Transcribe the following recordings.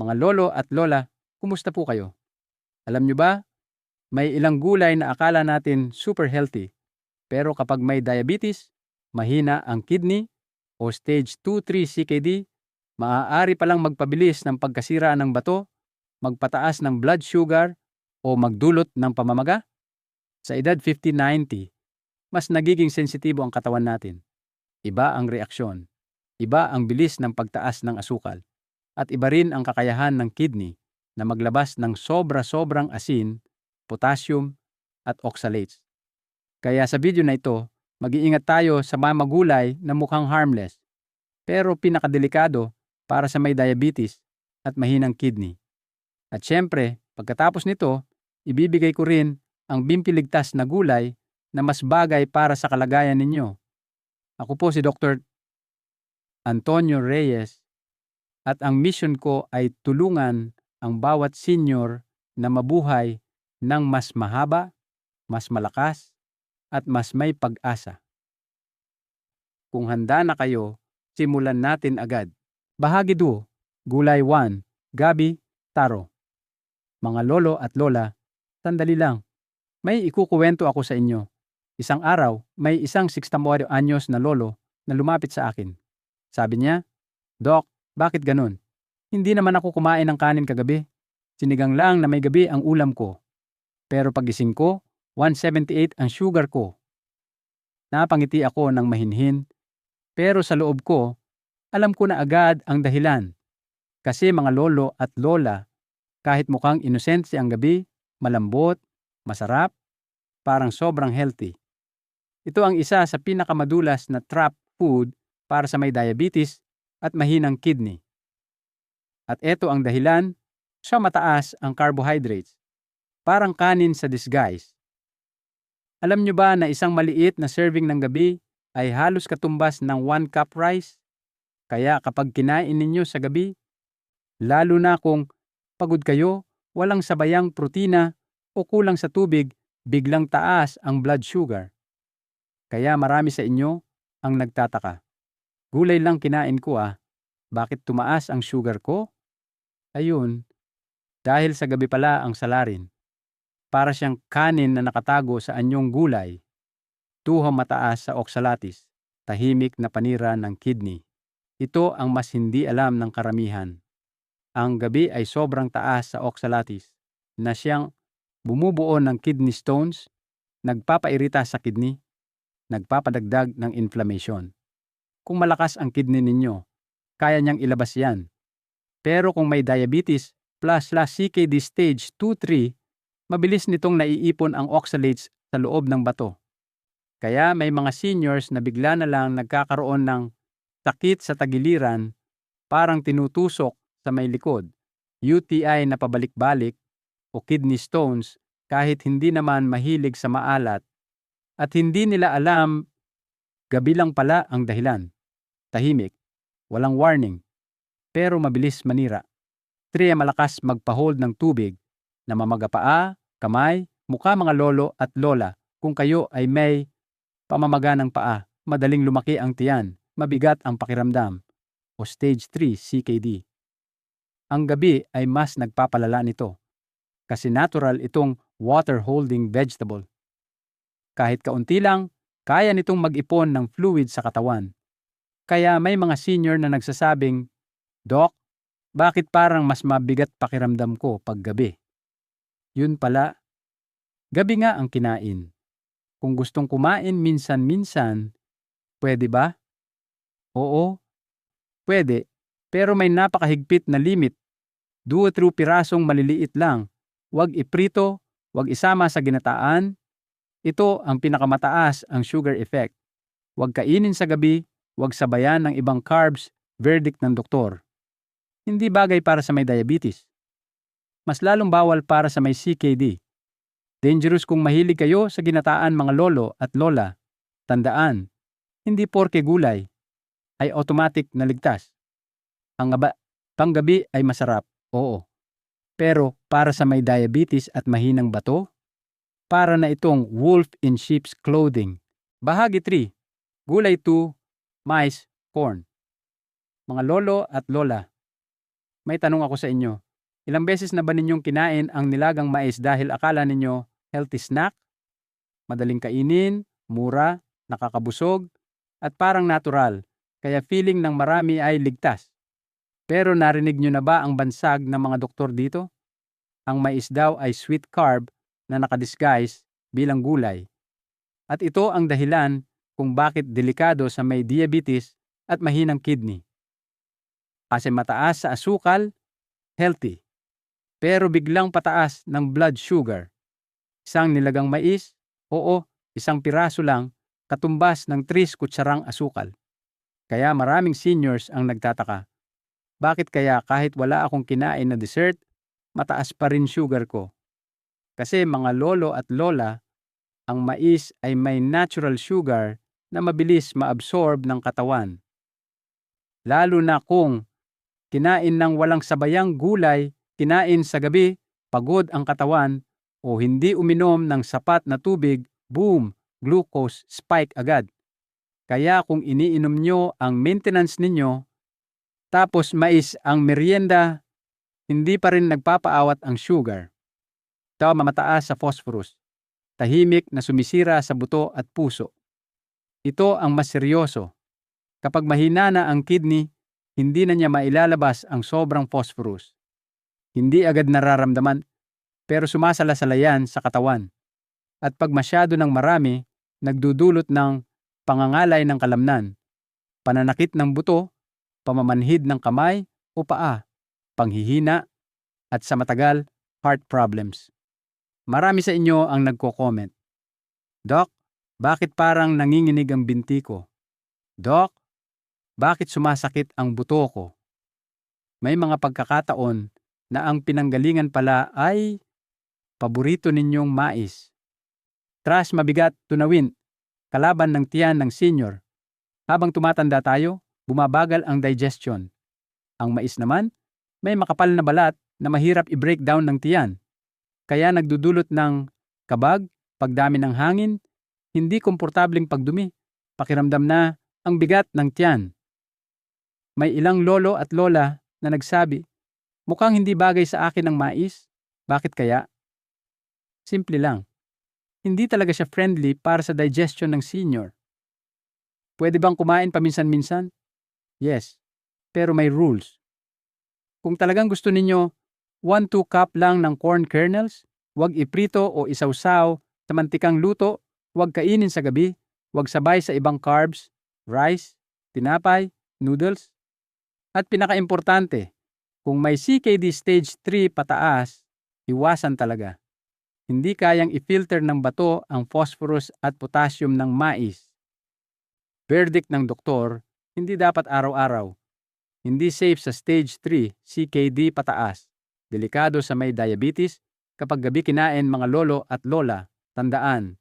Mga lolo at lola, kumusta po kayo? Alam nyo ba, may ilang gulay na akala natin super healthy. Pero kapag may diabetes, mahina ang kidney o stage 2-3 CKD, maaari palang magpabilis ng pagkasira ng bato, magpataas ng blood sugar o magdulot ng pamamaga. Sa edad 50-90, mas nagiging sensitibo ang katawan natin. Iba ang reaksyon. Iba ang bilis ng pagtaas ng asukal. At iba rin ang kakayahan ng kidney na maglabas ng sobra-sobrang asin, potassium, at oxalates. Kaya sa video na ito, mag-iingat tayo sa mga magulay na mukhang harmless, pero pinakadelikado para sa may diabetes at mahinang kidney. At syempre, pagkatapos nito, ibibigay ko rin ang bimpiligtas na gulay na mas bagay para sa kalagayan ninyo. Ako po si Dr. Antonio Reyes at ang mission ko ay tulungan ang bawat senior na mabuhay ng mas mahaba, mas malakas, at mas may pag-asa. Kung handa na kayo, simulan natin agad. Bahagi 2, Gulay 1, Gabi, Taro. Mga lolo at lola, sandali lang. May ikukuwento ako sa inyo. Isang araw, may isang 68 anyos na lolo na lumapit sa akin. Sabi niya, Doc, bakit ganun? Hindi naman ako kumain ng kanin kagabi. Sinigang lang na may gabi ang ulam ko. Pero pagising ko, 178 ang sugar ko. Napangiti ako ng mahinhin. Pero sa loob ko, alam ko na agad ang dahilan. Kasi mga lolo at lola, kahit mukhang inosente ang gabi, malambot, masarap, parang sobrang healthy. Ito ang isa sa pinakamadulas na trap food para sa may diabetes at mahinang kidney. At ito ang dahilan, siya mataas ang carbohydrates. Parang kanin sa disguise. Alam nyo ba na isang maliit na serving ng gabi ay halos katumbas ng 1 cup rice? Kaya kapag kinain ninyo sa gabi, lalo na kung pagod kayo, walang sabayang protina o kulang sa tubig, biglang taas ang blood sugar. Kaya marami sa inyo ang nagtataka. Gulay lang kinain ko ah. Bakit tumaas ang sugar ko? Ayun, dahil sa gabi pala ang salarin. Para siyang kanin na nakatago sa anyong gulay. Tuhang mataas sa oxalatis, tahimik na panira ng kidney. Ito ang mas hindi alam ng karamihan. Ang gabi ay sobrang taas sa oxalatis na siyang bumubuo ng kidney stones, nagpapairita sa kidney, nagpapadagdag ng inflammation. Kung malakas ang kidney ninyo, kaya niyang ilabas yan. Pero kung may diabetes plus la CKD stage 2-3, mabilis nitong naiipon ang oxalates sa loob ng bato. Kaya may mga seniors na bigla na lang nagkakaroon ng sakit sa tagiliran, parang tinutusok sa may likod, UTI na pabalik-balik, o kidney stones kahit hindi naman mahilig sa maalat at hindi nila alam gabi lang pala ang dahilan. Tahimik, walang warning, pero mabilis manira. Triya malakas magpahold ng tubig na mamaga paa, kamay, mukha mga lolo at lola kung kayo ay may pamamaga ng paa, madaling lumaki ang tiyan, mabigat ang pakiramdam, o stage 3 CKD. Ang gabi ay mas nagpapalala nito kasi natural itong water-holding vegetable. Kahit kaunti lang, kaya nitong mag-ipon ng fluid sa katawan. Kaya may mga senior na nagsasabing, Doc, bakit parang mas mabigat pakiramdam ko pag gabi? Yun pala, gabi nga ang kinain. Kung gustong kumain minsan-minsan, pwede ba? Oo, pwede, pero may napakahigpit na limit. Duo through pirasong maliliit lang Huwag iprito, huwag isama sa ginataan. Ito ang pinakamataas ang sugar effect. Huwag kainin sa gabi, huwag sabayan ng ibang carbs, verdict ng doktor. Hindi bagay para sa may diabetes. Mas lalong bawal para sa may CKD. Dangerous kung mahilig kayo sa ginataan mga lolo at lola. Tandaan, hindi porke gulay ay automatic na ligtas. Ang aba, panggabi ay masarap, oo. Pero para sa may diabetes at mahinang bato, para na itong wolf in sheep's clothing. Bahagi 3. Gulay 2, mais, corn. Mga lolo at lola, May tanong ako sa inyo. Ilang beses na ba ninyong kinain ang nilagang mais dahil akala ninyo healthy snack? Madaling kainin, mura, nakakabusog, at parang natural, kaya feeling ng marami ay ligtas. Pero narinig nyo na ba ang bansag ng mga doktor dito? Ang mais daw ay sweet carb na nakadisguise bilang gulay. At ito ang dahilan kung bakit delikado sa may diabetes at mahinang kidney. Kasi mataas sa asukal, healthy. Pero biglang pataas ng blood sugar. Isang nilagang mais, oo, isang piraso lang, katumbas ng 3 kutsarang asukal. Kaya maraming seniors ang nagtataka. Bakit kaya kahit wala akong kinain na dessert, mataas pa rin sugar ko? Kasi mga lolo at lola, ang mais ay may natural sugar na mabilis maabsorb ng katawan. Lalo na kung kinain ng walang sabayang gulay, kinain sa gabi, pagod ang katawan, o hindi uminom ng sapat na tubig, boom, glucose spike agad. Kaya kung iniinom nyo ang maintenance ninyo, tapos mais ang merienda, hindi pa rin nagpapaawat ang sugar. Ito mamataas sa phosphorus. Tahimik na sumisira sa buto at puso. Ito ang mas seryoso. Kapag mahina na ang kidney, hindi na niya mailalabas ang sobrang phosphorus. Hindi agad nararamdaman, pero sumasalasalayan sa katawan. At pag masyado ng marami, nagdudulot ng pangangalay ng kalamnan, pananakit ng buto, pamamanhid ng kamay o paa, panghihina, at sa matagal, heart problems. Marami sa inyo ang nagko-comment. Doc, bakit parang nanginginig ang binti ko? Doc, bakit sumasakit ang buto ko? May mga pagkakataon na ang pinanggalingan pala ay paborito ninyong mais. Trash mabigat tunawin, kalaban ng tiyan ng senior. Habang tumatanda tayo, bumabagal ang digestion. Ang mais naman, may makapal na balat na mahirap i-break down ng tiyan. Kaya nagdudulot ng kabag, pagdami ng hangin, hindi komportabling pagdumi, pakiramdam na ang bigat ng tiyan. May ilang lolo at lola na nagsabi, mukhang hindi bagay sa akin ang mais, bakit kaya? Simple lang. Hindi talaga siya friendly para sa digestion ng senior. Pwede bang kumain paminsan-minsan? Yes, pero may rules. Kung talagang gusto ninyo 1-2 cup lang ng corn kernels, huwag iprito o isawsaw sa mantikang luto, huwag kainin sa gabi, huwag sabay sa ibang carbs, rice, tinapay, noodles. At pinakaimportante, kung may CKD stage 3 pataas, iwasan talaga. Hindi kayang i-filter ng bato ang phosphorus at potassium ng mais. Verdict ng doktor, hindi dapat araw-araw. Hindi safe sa stage 3 CKD pataas. Delikado sa may diabetes kapag gabi kinain mga lolo at lola. Tandaan,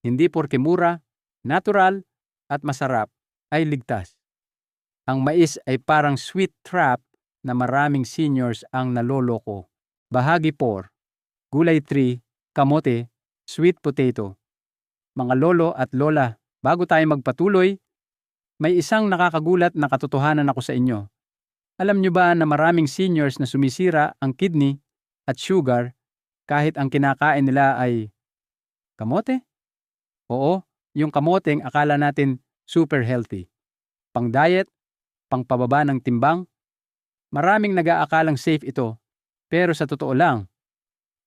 hindi porke mura, natural, at masarap ay ligtas. Ang mais ay parang sweet trap na maraming seniors ang naloloko. Bahagi 4, gulay 3, kamote, sweet potato. Mga lolo at lola, bago tayo magpatuloy, may isang nakakagulat na katotohanan ako sa inyo. Alam nyo ba na maraming seniors na sumisira ang kidney at sugar kahit ang kinakain nila ay kamote? Oo, yung kamoteng akala natin super healthy. Pang diet, pang pababa ng timbang. Maraming nag-aakalang safe ito, pero sa totoo lang,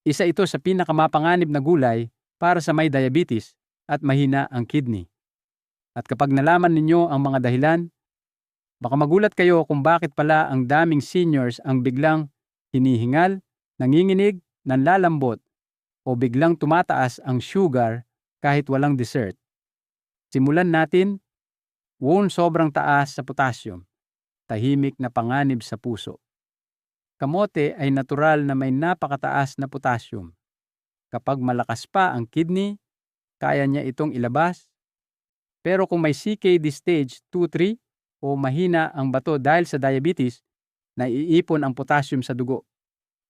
isa ito sa pinakamapanganib na gulay para sa may diabetes at mahina ang kidney. At kapag nalaman ninyo ang mga dahilan, baka magulat kayo kung bakit pala ang daming seniors ang biglang hinihingal, nanginginig, nanlalambot, o biglang tumataas ang sugar kahit walang dessert. Simulan natin, wound sobrang taas sa potassium, tahimik na panganib sa puso. Kamote ay natural na may napakataas na potassium. Kapag malakas pa ang kidney, kaya niya itong ilabas. Pero kung may CKD stage 2-3 o mahina ang bato dahil sa diabetes, naiipon ang potassium sa dugo.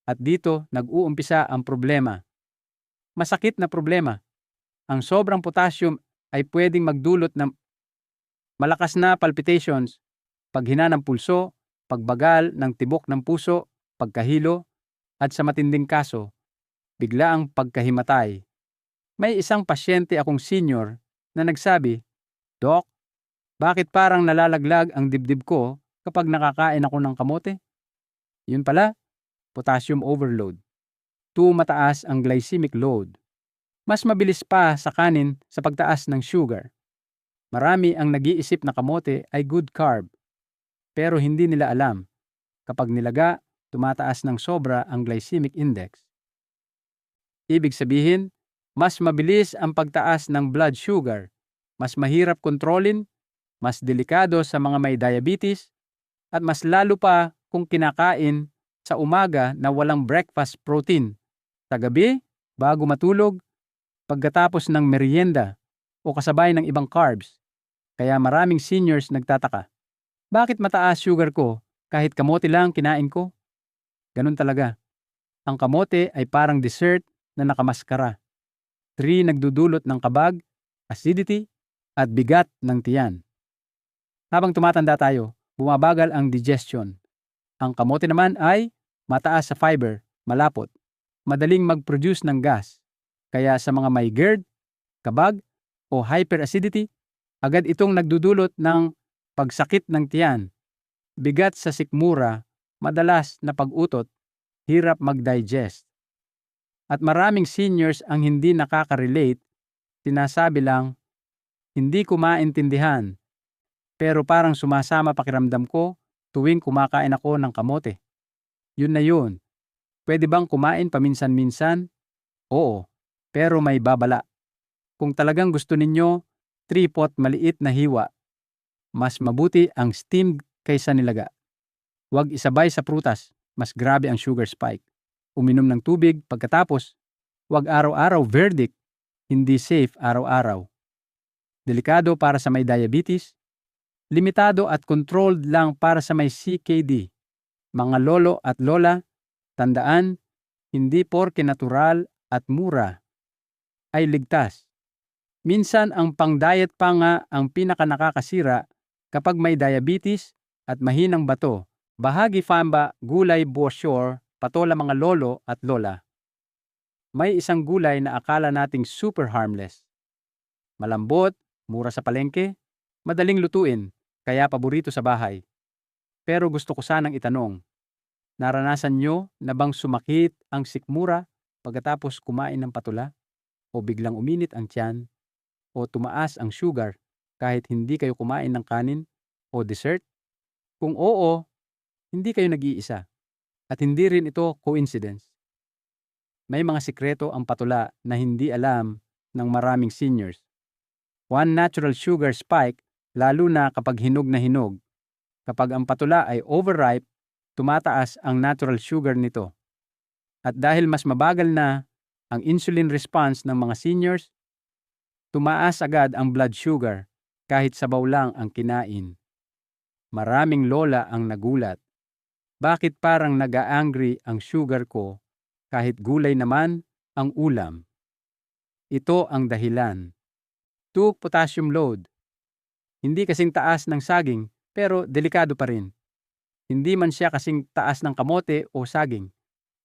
At dito nag-uumpisa ang problema. Masakit na problema. Ang sobrang potassium ay pwedeng magdulot ng malakas na palpitations, paghina ng pulso, pagbagal ng tibok ng puso, pagkahilo, at sa matinding kaso, biglaang pagkahimatay. May isang pasyente akong senior na nagsabi, Doc, bakit parang nalalaglag ang dibdib ko kapag nakakain ako ng kamote? Yun pala, potassium overload. 2 mataas ang glycemic load. Mas mabilis pa sa kanin sa pagtaas ng sugar. Marami ang nag-iisip na kamote ay good carb. Pero hindi nila alam, kapag nilaga, tumataas ng sobra ang glycemic index. Ibig sabihin, mas mabilis ang pagtaas ng blood sugar, mas mahirap kontrolin, mas delikado sa mga may diabetes, at mas lalo pa kung kinakain sa umaga na walang breakfast protein. Sa gabi, bago matulog, pagkatapos ng merienda o kasabay ng ibang carbs. Kaya maraming seniors nagtataka. Bakit mataas sugar ko kahit kamote lang kinain ko? Ganun talaga. Ang kamote ay parang dessert na nakamaskara. 3 nagdudulot ng kabag, acidity, at bigat ng tiyan. Habang tumatanda tayo, bumabagal ang digestion. Ang kamote naman ay mataas sa fiber, malapot, madaling mag-produce ng gas. Kaya sa mga may GERD, kabag, o hyperacidity, agad itong nagdudulot ng pagsakit ng tiyan, bigat sa sikmura, madalas na pag-utot, hirap mag-digest. At maraming seniors ang hindi nakaka-relate, sinasabi lang, hindi ko maintindihan, pero parang sumasama pakiramdam ko tuwing kumakain ako ng kamote. Yun na yun. Pwede bang kumain paminsan-minsan? Oo, pero may babala. Kung talagang gusto ninyo tripot maliit na hiwa. Mas mabuti ang steamed kaysa nilaga. Huwag isabay sa prutas, mas grabe ang sugar spike. Uminom ng tubig pagkatapos. Huwag araw-araw verdict, hindi safe araw-araw. Delikado para sa may diabetes. Limitado at controlled lang para sa may CKD. Mga lolo at lola, tandaan, hindi porke natural at mura ay ligtas. Minsan ang pang-diet pa nga ang pinaka nakakasira kapag may diabetes at mahinang bato. Bahagi famba, gulay brochure, patola mga lolo at lola. May isang gulay na akala nating super harmless. Malambot, mura sa palengke, madaling lutuin, kaya paborito sa bahay. Pero gusto ko sanang itanong, naranasan nyo na bang sumakit ang sikmura pagkatapos kumain ng patula? O biglang uminit ang tiyan o tumaas ang sugar kahit hindi kayo kumain ng kanin o dessert? Kung oo, hindi kayo nag-iisa. At hindi rin ito coincidence. May mga sikreto ang patula na hindi alam ng maraming seniors. One natural sugar spike lalo na kapag hinog na hinog. Kapag ang patula ay overripe, tumataas ang natural sugar nito. At dahil mas mabagal na ang insulin response ng mga seniors, Tumaas agad ang blood sugar kahit sabaw lang ang kinain. Maraming lola ang nagulat. Bakit parang naga-angry ang sugar ko kahit gulay naman ang ulam? Ito ang dahilan. 2 potassium load. Hindi kasing taas ng saging pero delikado pa rin. Hindi man siya kasing taas ng kamote o saging.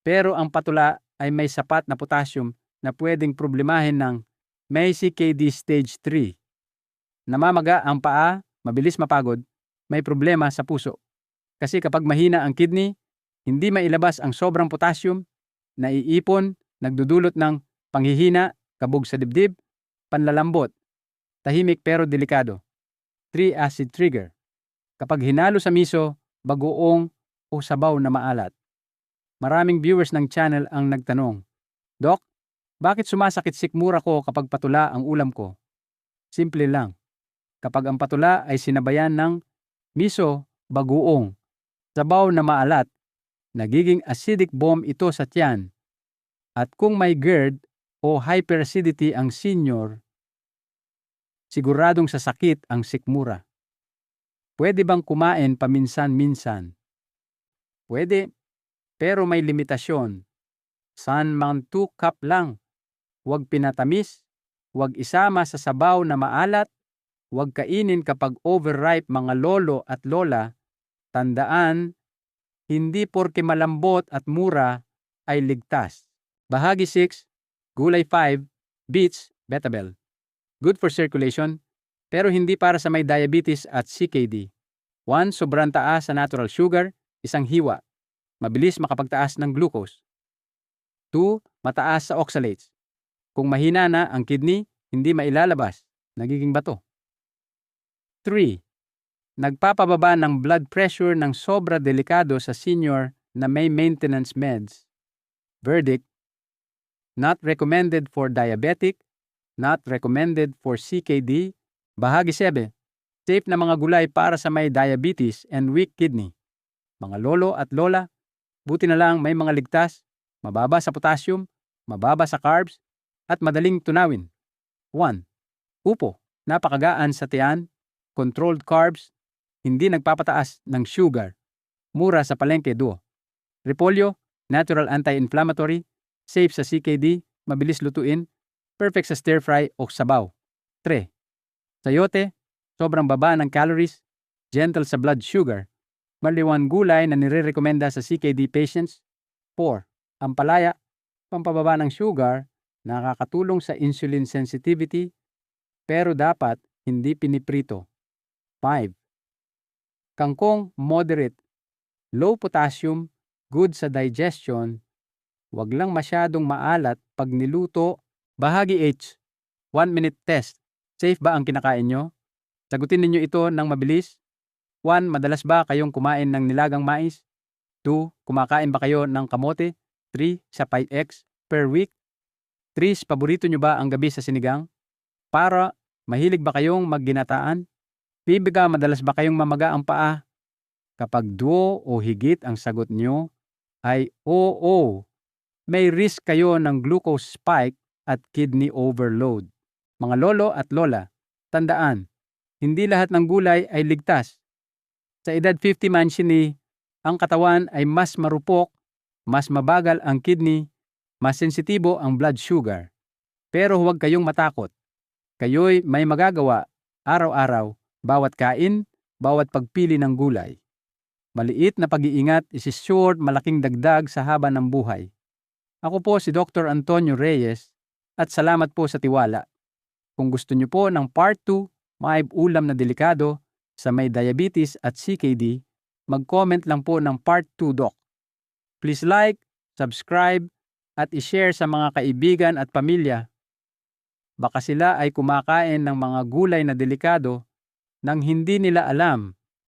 Pero ang patula ay may sapat na potassium na pwedeng problemahin ng may CKD stage 3. Namamaga ang paa, mabilis mapagod, may problema sa puso. Kasi kapag mahina ang kidney, hindi mailabas ang sobrang potassium, naiipon, nagdudulot ng panghihina, kabog sa dibdib, panlalambot, tahimik pero delikado. 3 acid trigger. Kapag hinalo sa miso, bagoong o sabaw na maalat. Maraming viewers ng channel ang nagtanong, Doc, bakit sumasakit sikmura ko kapag patula ang ulam ko? Simple lang. Kapag ang patula ay sinabayan ng miso, bagoong, sabaw na maalat, nagiging acidic bomb ito sa tiyan. At kung may GERD o hyperacidity ang senior, siguradong sasakit ang sikmura. Pwede bang kumain paminsan-minsan? Pwede, pero may limitasyon. San man 2 cup lang huwag pinatamis, huwag isama sa sabaw na maalat, huwag kainin kapag overripe mga lolo at lola, Tandaan, hindi porke malambot at mura ay ligtas. Bahagi 6, gulay 5, beets, betabel. Good for circulation, pero hindi para sa may diabetes at CKD. 1. Sobrang taas sa natural sugar, isang hiwa. Mabilis makapagtaas ng glucose. 2. Mataas sa oxalates. Kung mahina na ang kidney, hindi mailalabas, nagiging bato. 3. Nagpapababa ng blood pressure ng sobra delikado sa senior na may maintenance meds. Verdict, not recommended for diabetic, not recommended for CKD. Bahagi 7, safe na mga gulay para sa may diabetes and weak kidney. Mga lolo at lola, buti na lang may mga ligtas, mababa sa potassium, mababa sa carbs, at madaling tunawin. 1. Upo, napakagaan sa tiyan, controlled carbs, hindi nagpapataas ng sugar, mura sa palengke 2. Repolyo, natural anti-inflammatory, safe sa CKD, mabilis lutuin, perfect sa stir fry o sabaw. 3. Sayote, sobrang baba ng calories, gentle sa blood sugar, maliwan gulay na nire-recommenda sa CKD patients. 4. Ampalaya, pampababa ng sugar, nakakatulong sa insulin sensitivity, pero dapat hindi piniprito. 5. Kangkong moderate, low potassium, good sa digestion, wag lang masyadong maalat pag niluto. Bahagi H, 1 minute test. Safe ba ang kinakain nyo? Sagutin ninyo ito ng mabilis. 1. Madalas ba kayong kumain ng nilagang mais? 2. Kumakain ba kayo ng kamote? 3. Sa 5X per week? 3. Paborito nyo ba ang gabi sa sinigang? Para, mahilig ba kayong magginataan? Bibiga, madalas ba kayong mamaga ang paa? Kapag duo o higit ang sagot nyo, ay oo, may risk kayo ng glucose spike at kidney overload. Mga lolo at lola, tandaan, hindi lahat ng gulay ay ligtas. Sa edad 50 mansioni, ang katawan ay mas marupok, mas mabagal ang kidney, mas sensitibo ang blood sugar. Pero huwag kayong matakot. Kayo'y may magagawa araw-araw, bawat kain, bawat pagpili ng gulay. Maliit na pag-iingat is sure malaking dagdag sa haba ng buhay. Ako po si Dr. Antonio Reyes at salamat po sa tiwala. Kung gusto niyo po ng part 2, may ulam na delikado sa may diabetes at CKD, mag-comment lang po ng part 2 doc. Please like, subscribe, at ishare sa mga kaibigan at pamilya. Baka sila ay kumakain ng mga gulay na delikado nang hindi nila alam